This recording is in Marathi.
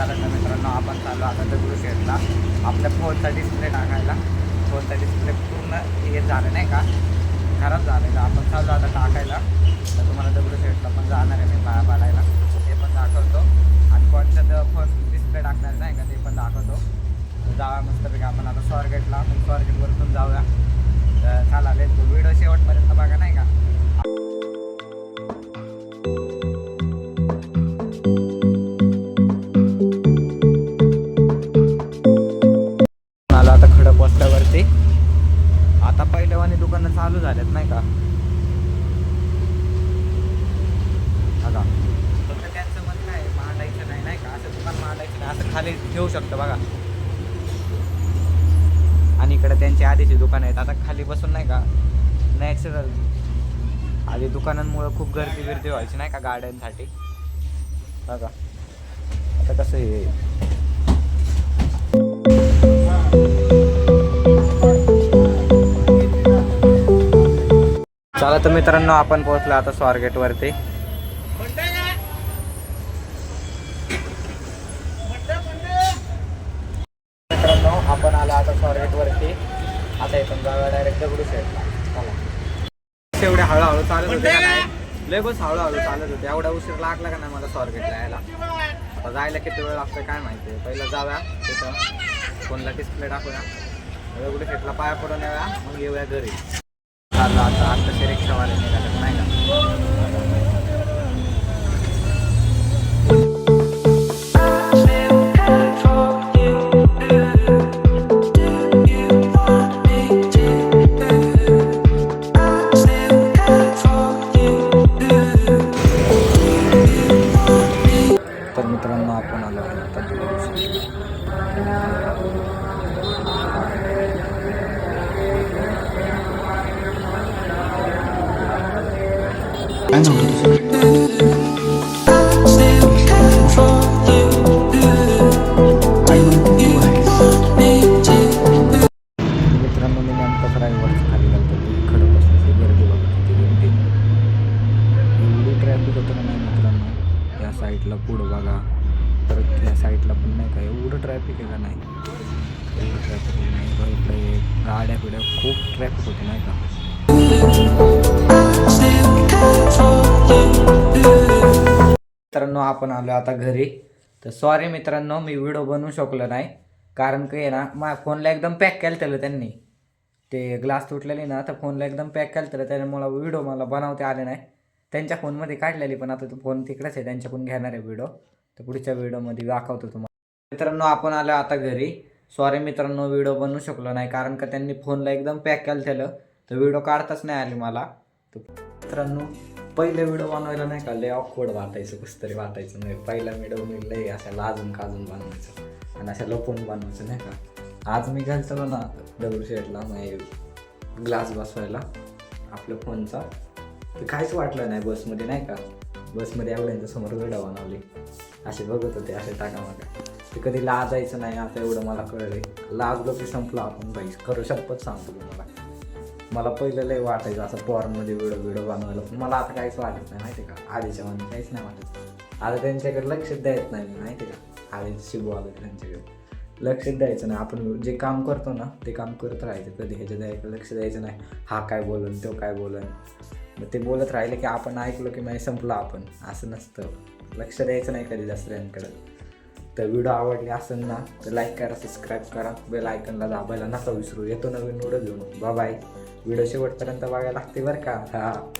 झालं तर मित्रांनो आपण चालू आता दगडूशेठला आपल्या फोनचा डिस्प्ले टाकायला. फोनचा डिस्प्ले पूर्ण हे झालं नाही का? खराब झालेला. आपण चालू आता टाकायला. तर तुम्हाला दगडूशेठला पण जाणार आहे मी पाया पाडायला ते पण दाखवतो. आणि कोणच्या फोन डिस्प्ले टाकणार नाही का ते पण दाखवतो. जाऊया मस्तपैकी आपण आता स्वारगेटला मग स्वारगेटवरतून जाऊया. तर चालेल तो व्हिडिओ दुकानं चालू झाल्यात नाही का? बघा. फक्त त्यांचं म्हणणं आहे मांडायचं नाही नाही का? असं दुकान मांडायचं नाही असं खाली ठेवू शकतं बघा. आणि इकडे त्यांची आधीची दुकान आहेत आता खाली बसून नाही का? नॅचरल आधी दुकानांमुळं खूप गर्दी बिर्दी व्हायची नाही का गाड्यांसाठी? बघा. आता कसं आहे? चला तर मित्रांनो आपण पोहोचलो आता स्वारगेटवरती मित्रांनो आपण आला आता स्वारगेटवरती आता इथून जाऊया डायरेक्ट दगडू शेटला चला. एवढे हळूहळू चालत होते का नाही? लय बस हळूहळू चालत होते. एवढा उशीर लागला का नाही मला स्वारगेटला यायला? आता जायला किती वेळ लागतो काय माहिती. पहिलं जाऊया तिथं. फोनला डिस्प्ले टाकूया. दगडू शेटला पाया पडून येऊया. मग येऊया घरी. चाललं आता. आत्ताचे रिक्षावाले निघाले नाही का? तर मित्रांनो आपण आलो आहे आता दगडू शेटला. मित्रांनो मी नेमकंच रायवरचं खाली घालतो ती खडक असल्याची गर्दी बघा किती गर्दी एवढी ट्रॅफिक होतं का नाही मित्रांनो या साईडला पुढं बघा. परत या साईडला पण नाही का? एवढं ट्रॅफिक आहे का नाही? एवढं ट्रॅफिक नाही? का गाड्या बिड्या खूप ट्रॅफिक होते नाही का? मित्रांनो आपण आलो आता घरी. तर सॉरी मित्रांनो मी व्हिडिओ बनवू शकलो नाही. कारण की आहे ना मा फोनला एकदम पॅक केलं त्याला त्यांनी. ते ग्लास तुटलेले ना तर फोनला एकदम पॅक केलं त्याला त्यामुळे व्हिडिओ मला बनवता आले नाही. त्यांच्या फोनमध्ये काढलेली पण आता तो फोन तिकडेच आहे. त्यांच्याकडून घेणार आहे व्हिडिओ तर पुढच्या व्हिडिओमध्ये दाखवतो तुम्हाला. मित्रांनो आपण आलो आता घरी. सॉरी मित्रांनो व्हिडिओ बनवू शकलो नाही. कारण का त्यांनी फोनला एकदम पॅक केलं त्याला तर व्हिडिओ काढताच नाही आली मला. तर मित्रांनो पहिले व्हिडिओ बनवायला नाही का लय ऑकवर्ड वाटायचं कसं तरी वाटायचं नाही. पहिला व्हिडिओ मी लय अशा लाजून काजून बनवायचं आणि अशा लपून बनवायचं नाही का. आज मी घालतो ना दगडू शेडला मग ग्लास बसवायला आपल्या फोनचा ते काहीच वाटलं नाही बसमध्ये नाही का. बसमध्ये एवढ्यांच्या समोर व्हिडिओ बनवली. असे बघत होते असे टाकामाका ते कधी लाजायचं नाही आता एवढं मला कळलं लाजलो की संपलं आपण बाई. करू शपथ सांगतो तुम्हाला. मला पहिलं लय वाटायचं असं पॉर्नमध्ये व्हिडिओ व्हिडिओ बनवायला. पण मला आता काहीच वाटत नाही माहिती का? आधीच्या म्हणजे काहीच नाही वाटत. आता त्यांच्याकडे लक्ष द्यायचं नाही मी माहिती का? आधी शिबू आलं त्यांच्याकडे. लक्ष द्यायचं नाही. आपण जे काम करतो ना ते काम करत राहायचं. कधी ह्याच्या द्यायचं लक्ष द्यायचं नाही. हा काय बोलन तो काय बोलन. मग ते बोलत राहिले की आपण ऐकलो की नाही संपलं आपण. असं नसतं. लक्ष द्यायचं नाही कधी जास्त त्यांकडं तर व्हिडिओ आवडले असेल ना तर लाईक करा सबस्क्राईब करा. बेल आयकनला दाबायला नका विसरू. येतो नवीन व्हिडिओ घेऊन. बाय व्हिडिओ शेवटपर्यंत बघायला लागते बरं का? हा.